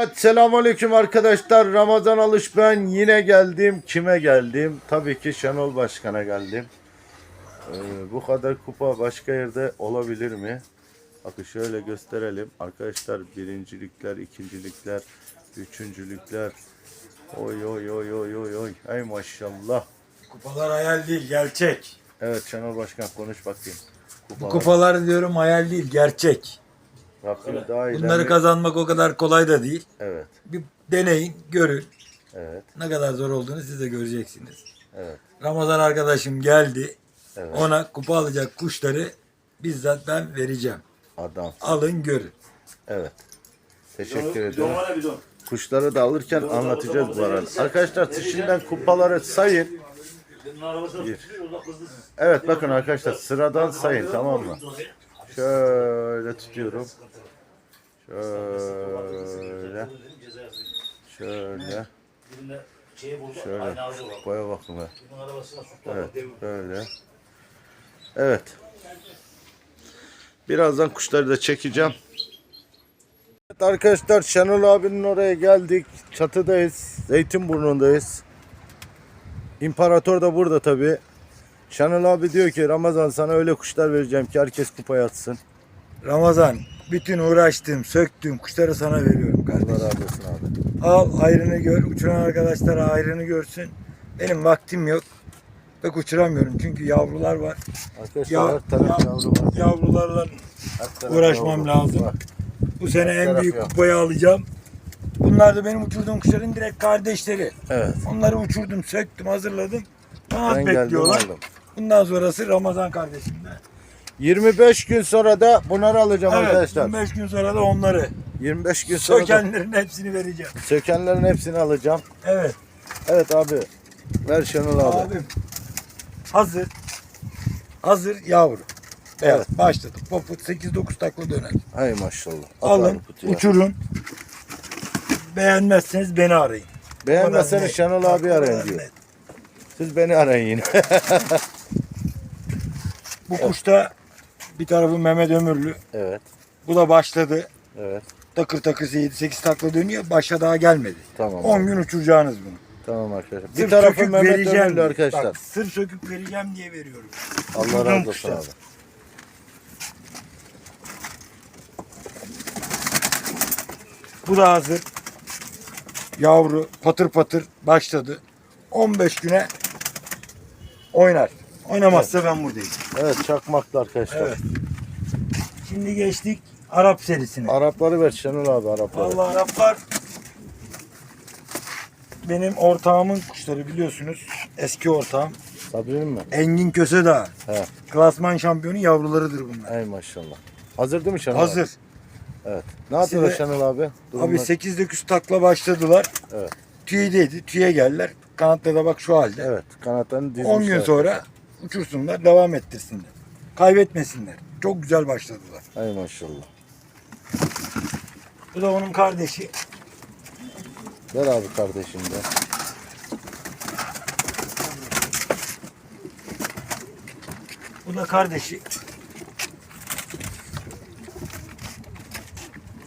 Evet selamünaleyküm arkadaşlar. Ramazan Alış ben yine geldim. Kime geldim? Tabii ki Şenol Başkan'a geldim. Ee, bu kadar kupa başka yerde olabilir mi? Bakın şöyle gösterelim. Arkadaşlar birincilikler, ikincilikler, üçüncülükler. Oy oy oy oy oy oy. Ay maşallah. Kupalar hayal değil, gerçek. Evet Şenol Başkan konuş bakayım. Bu Kupalar. kupalar diyorum hayal değil, gerçek. Rabbim daha iyi. Bunları kazanmak o kadar kolay da değil. Evet, Bir deneyin, görün. evet, Ne kadar zor olduğunu siz de göreceksiniz. evet, Ramazan arkadaşım geldi. evet. Ona kupa alacak kuşları bizzat ben vereceğim. Adam. Alın görün. Evet. Teşekkür ederim. Kuşları da alırken anlatacağız bu arada. Arkadaşlar şimdiden kupaları sayın. Bir. Evet bakın arkadaşlar sıradan sayın tamam mı? Şöyle tutuyorum. Şöyle. Şöyle. Şöyle. Boya bakın be. Evet böyle. Evet. Birazdan kuşları da çekeceğim. Evet arkadaşlar Şenol abinin oraya geldik. Çatıdayız. Zeytinburnu'ndayız. İmparator da burada tabi. Şenol abi diyor ki Ramazan sana öyle kuşlar vereceğim ki herkes kupaya atsın. Ramazan, bütün uğraştığım, söktüğüm kuşları sana veriyorum Allah kardeşim. razı olsun abi. Al ayrını gör, uçuran arkadaşlar ayrını görsün. Benim vaktim yok. Pek uçuramıyorum çünkü yavrular var. Arkadaşlar Ya- her taraf yavru var. Yavrularla uğraşmam yavru. lazım. Bak, bu sene en büyük yok. kupayı alacağım. Bunlar da benim uçurduğum kuşların direkt kardeşleri. Evet. Onları uçurdum, söktüm, hazırladım. Kanat geldim bekliyorlar. aldım. Bundan sonrası Ramazan kardeşimle. 25 gün sonra da bunları alacağım Evet, arkadaşlar. 25 gün sonra da onları 25 gün sonra da sökenlerin hepsini vereceğim. sökenlerin hepsini alacağım. Evet. Evet abi. Ver Şenol abi. Abim. Hazır. Hazır yavru. Evet. Evet. Başladık. Poput 8-9 takla döner. Hay maşallah. At Alın, uçurun. Beğenmezseniz beni arayın. Beğenmezseniz. Şenol abi arayın diyor. Siz beni arayın yine. Bu kuşta bir tarafı Mehmet Ömürlü. evet. Bu da başladı. Evet. Takır takır 7-8 takla dönüyor. Başa daha gelmedi. Tamam. 10 abi. gün uçuracağınız bunu. Tamam arkadaşlar. Bir Sırf tarafı sökük Mehmet vereceğim Ömürlü diye. arkadaşlar. Bak, sır sökük vereceğim diye veriyorum. Allah razı olsun kuşlar. abi. Bu da hazır. Yavru patır patır başladı. 15 güne oynar. Oynamazsa ben buradayım. Evet çakmaklı arkadaşlar. Evet. Şimdi geçtik Arap serisine. Arapları ver Şenol abi Arapları. Vallahi Araplar benim ortağımın kuşları biliyorsunuz. Eski ortağım. Sabri'nin mi? Engin Kösedağ. He. Klasman şampiyonu yavrularıdır bunlar. Ey maşallah. Hazır değil mi Şenol abi? Hazır. Evet. Ne yapıyorlar Size- Şenol abi? Abi Durumlar- 8'de takla başladılar. Evet. Tüydeydi. Tüye geldiler. Kanatları da bak şu halde. Evet. Kanatlarını dizmişler. 10 gün sonra uçursunlar, devam ettirsinler. Kaybetmesinler. Çok güzel başladılar. Ey maşallah. Bu da onun kardeşi. Ver abi kardeşim de. Bu da kardeşi.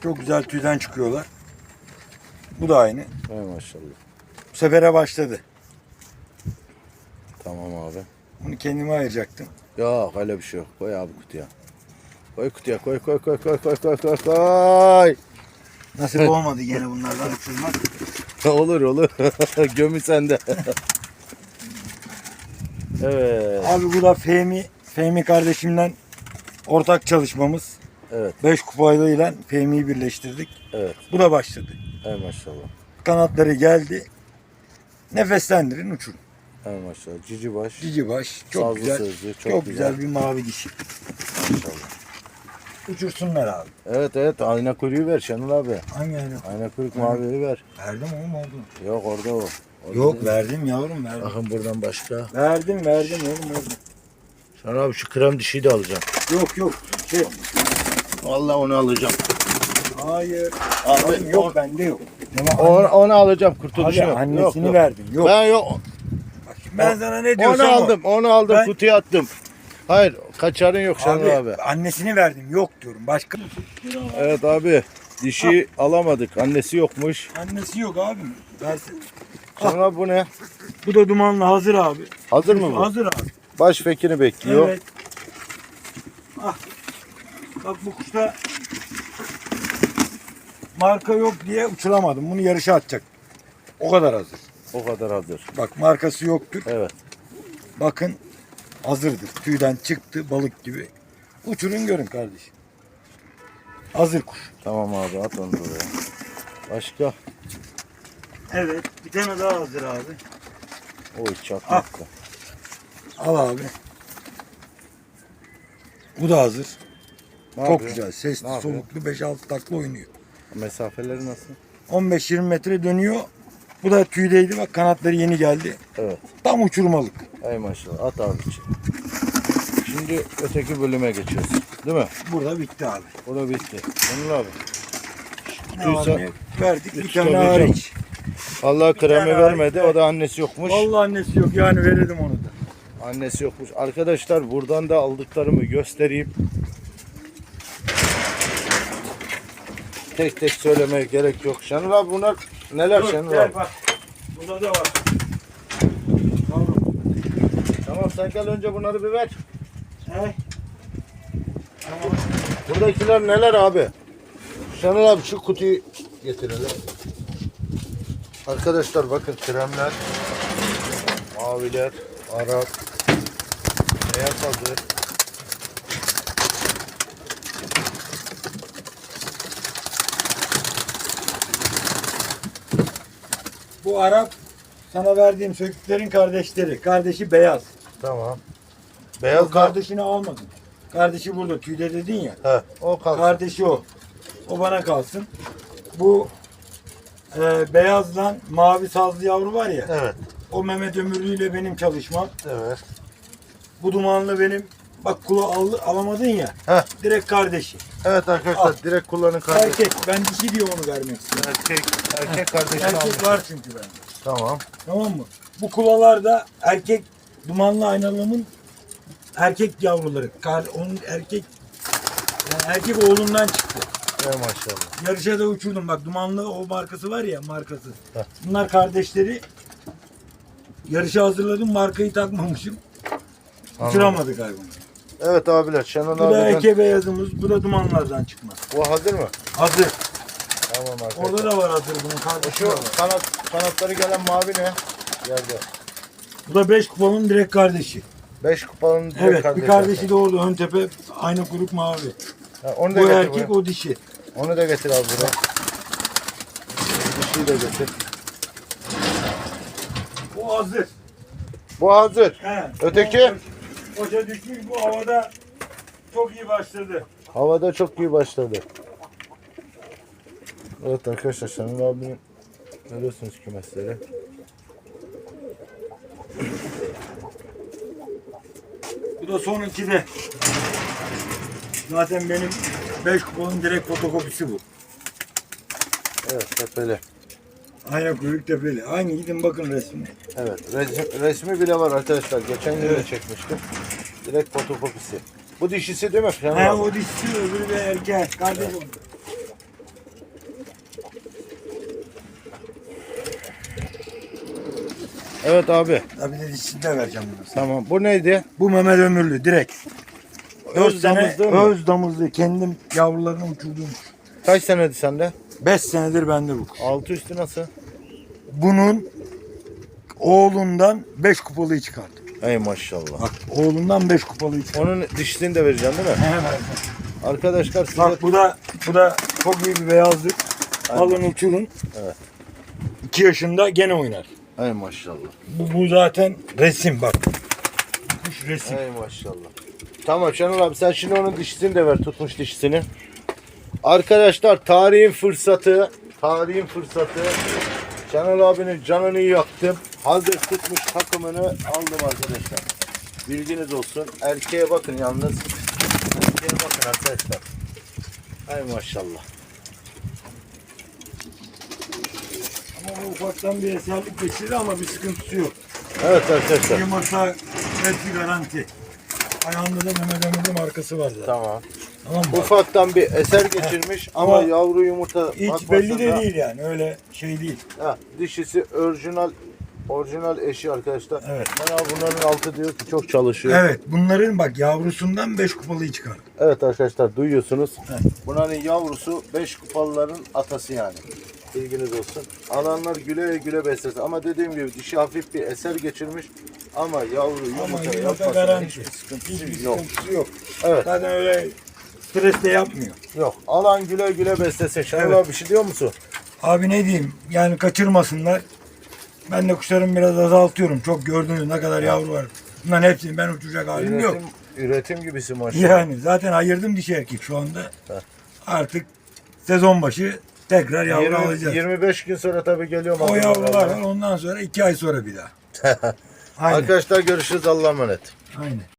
Çok güzel tüyden çıkıyorlar. Bu da aynı. Ey maşallah. Bu sefere başladı. Tamam abi. Bunu kendime ayıracaktım. Yok öyle bir şey yok. Koy abi kutuya. Koy kutuya koy koy koy koy koy koy koy koy. Nasip olmadı gene bunlardan uçurmak. olur olur. Gömü sende. evet. Abi bu da Fehmi. Fehmi kardeşimden ortak çalışmamız. Evet. 5 kupayla Fehmi'yi birleştirdik. Evet. Bu da başladı. Ey maşallah. Kanatları geldi. Nefeslendirin uçurun. Ey maşallah. Cici baş. Cici baş. Çok Sazlı güzel. sözlü, çok, çok güzel. güzel. bir mavi dişi. Maşallah. Uçursunlar abi. Evet evet ayna kuyruğu ver Şenol abi. Hangi ayrı? Ayna kuyruk maviyi ver. Verdim oğlum oldu. Yok orada o. Orada Yok değil. verdim yavrum verdim. Bakın buradan başka. Verdim verdim oğlum oldu. Şenol abi şu krem dişiyi de alacağım. Yok yok. Şey, Vallahi onu alacağım. hayır. Abi, Oğlum yok bende yok. Onu, onu alacağım Abi kurtuluşu yok. annesini yok, yok. verdim. Yok. Ben yok. Ben sana ne diyorsam Onu o. aldım. Onu aldım. Ben- Kutuya attım. Hayır kaçarın yok Şenol Abi, abi. annesini verdim. Yok diyorum. Başka Evet abi. Dişi alamadık. Annesi yokmuş. Annesi yok abim. Versin. Sonra bu ne? Bu da dumanlı hazır abi. Hazır mı bu? Hazır abi. Baş vekini bekliyor. Evet. Ah. Bak bu kuşta marka yok diye uçuramadım. Bunu yarışa atacak. O kadar hazır. O kadar hazır. Bak markası yoktur. Evet. Bakın hazırdır. Tüyden çıktı balık gibi. Uçurun görün kardeşim. Hazır kuş. Tamam abi at onu buraya. Başka? Evet. Bir tane daha hazır abi. Oy çakmakta. Al abi. Bu da hazır. Ne Çok yapıyor? güzel. Ne Sesli, yapıyor? soluklu 5-6 takla oynuyor. Mesafeleri nasıl? 15-20 metre dönüyor. Bu da tüydeydi. Bak kanatları yeni geldi. Evet. Tam uçurmalık. Ey maşallah. At abi. Şimdi öteki bölüme geçiyoruz. Değil mi? Burada bitti abi. O da bitti. Onur abi. Ne var Duysa- ne? Verdik bir tane hariç. Allah kremi tane vermedi. O da annesi yokmuş. Vallahi annesi yok yani verirdim onu da. Annesi yokmuş. Arkadaşlar buradan da aldıklarımı göstereyim. Tek tek söylemeye gerek yok. Şenol abi bunlar neler Dur, Şenol gel abi? bak. Burada da var. Tamam. Tamam sen gel önce bunları bir ver. He? Tamam. Buradakiler neler abi? Şenol abi şu kutuyu getirelim. Arkadaşlar bakın kremler, maviler, Arap, beyaz hazır. Bu Arap sana verdiğim söküklerin kardeşleri. Kardeşi beyaz. Tamam. Beyaz kar... kardeşini almadın. Kardeşi burada tüyde dedin ya. He, o kalsın. Kardeşi o. O bana kalsın. Bu e, beyazla mavi sazlı yavru var ya. Evet, O Mehmet Ömürlü ile benim çalışmam. evet. Bu dumanlı benim. Bak kulağı al, alamadın ya. Heh. Direkt kardeşi. Evet arkadaşlar Al. direkt kullanın kardeş. Erkek. Ben dişi diye onu vermek istiyorum. Erkek, erkek kardeşini almış. Erkek var çünkü bende. Tamam. Tamam mı? Bu kulalar da erkek dumanlı aynalığımın erkek yavruları. Kar, onun erkek yani erkek oğlundan çıktı. Ey maşallah. Yarışa da uçurdum. Bak dumanlı o markası var ya markası. Heh. Bunlar kardeşleri. Yarışa hazırladım. Markayı takmamışım. Uçuramadık hayvanı. Evet abiler Şenol Bu da abiden. eke beyazımız. Bu da dumanlardan çıkma. Bu hazır mı? Hazır. Tamam arkadaşlar. Orada da var hazır bunun kardeşi Şu var. kanat, kanatları gelen mavi ne? Yerde. Bu da 5 kupanın direkt kardeşi. 5 kupanın direkt Evet kardeşi. bir kardeşi de orada ön tepe aynı kuyruk mavi. Ha, onu da Bu getir erkek buraya. o dişi. Onu da getir abi buraya. Dişiyi de getir. Bu hazır. Bu hazır. He. Öteki? Koça düşmüş bu havada çok iyi başladı. Havada çok iyi başladı. Evet arkadaşlar Şenol abinin görüyorsunuz kümesleri. Bu da son ikide. Zaten benim 5 kuponun direkt fotokopisi bu. Evet tepeli. Aynen kuyruk tepeli. Aynı gidin bakın resmine. Evet resim, resmi bile var arkadaşlar. Geçen yıl da Evet. çekmiştim. Direkt fotokopisi. Bu dişisi değil mi Şenol He abi? o dişi öbürü de erkek. Kardeş oldu. Evet abi. Tabii de dişini de vereceğim bunu. Tamam. Bu neydi? Bu Mehmet Ömürlü direkt. Dört Öz sene damızlığı mı? öz damızlı kendim yavrularını uçurdum. Kaç senedi sende? 5 senedir bende bu. Altı üstü nasıl? Bunun oğlundan 5 kupalıyı çıkardım. Ey maşallah. Bak oğlundan 5 kupalıyı çıkardım. Onun dişisini de vereceksin değil mi? Verdim. Arkadaşlar size Bak bu da bu da çok iyi bir beyazlık. Alın uçurun. Evet. 2 yaşında gene oynar. Ey maşallah. Bu, bu zaten resim bak. Kuş resim. Ey maşallah. Tamam Şenol abi sen şimdi onun dişisini de ver tutmuş dişisini. Arkadaşlar tarihin fırsatı, tarihin fırsatı. Şenol abinin canını yaktım. Hazır tutmuş takımını aldım arkadaşlar. Bilginiz olsun. Erkeğe bakın yalnız. Erkeğe bakın arkadaşlar. Ey maşallah. Ama bu ufaktan bir eserlik geçirir ama bir sıkıntısı yok. Evet arkadaşlar. Yumurta hepsi garanti. Ayağında da Mehmet Ömürlü markası var zaten. Tamam. Tamam mı? Ufaktan bir eser geçirmiş ama Ama yavru yumurta Hiç belli de bakmasında- değil yani öyle şey değil. Ha, dişisi orijinal orijinal eşi arkadaşlar. Evet. Bana bunların altı diyor ki çok çalışıyor. Evet bunların bak yavrusundan 5 kupalıyı çıkar. Evet arkadaşlar duyuyorsunuz. Bunların yavrusu 5 kupalıların atası yani. Bilginiz olsun. Alanlar güle güle beslesin. Ama dediğim gibi dişi hafif bir eser geçirmiş. Ama yavru Ama yumurta yumurta garanti. hiçbir sıkıntısı Hiçbir yok. sıkıntısı yok. Evet Zaten öyle stres de yapmıyor. yok. Alan güle güle beslesin. Şenol Evet. abi bir şey diyor musun? Abi ne diyeyim yani kaçırmasınlar. Ben de kuşlarımı biraz azaltıyorum. Çok gördünüz ne kadar yavru var. Bunların hepsini ben uçuracak halim yok. Üretim, üretim gibisi maşallah. Yani zaten ayırdım dişi erkek şu anda. Heh. Artık sezon başı tekrar yavru 20 alacağız. 25 gün sonra tabii geliyorum. O yavrular ondan sonra iki ay sonra bir daha. Aynen. Arkadaşlar görüşürüz Allah'a emanet. Aynen.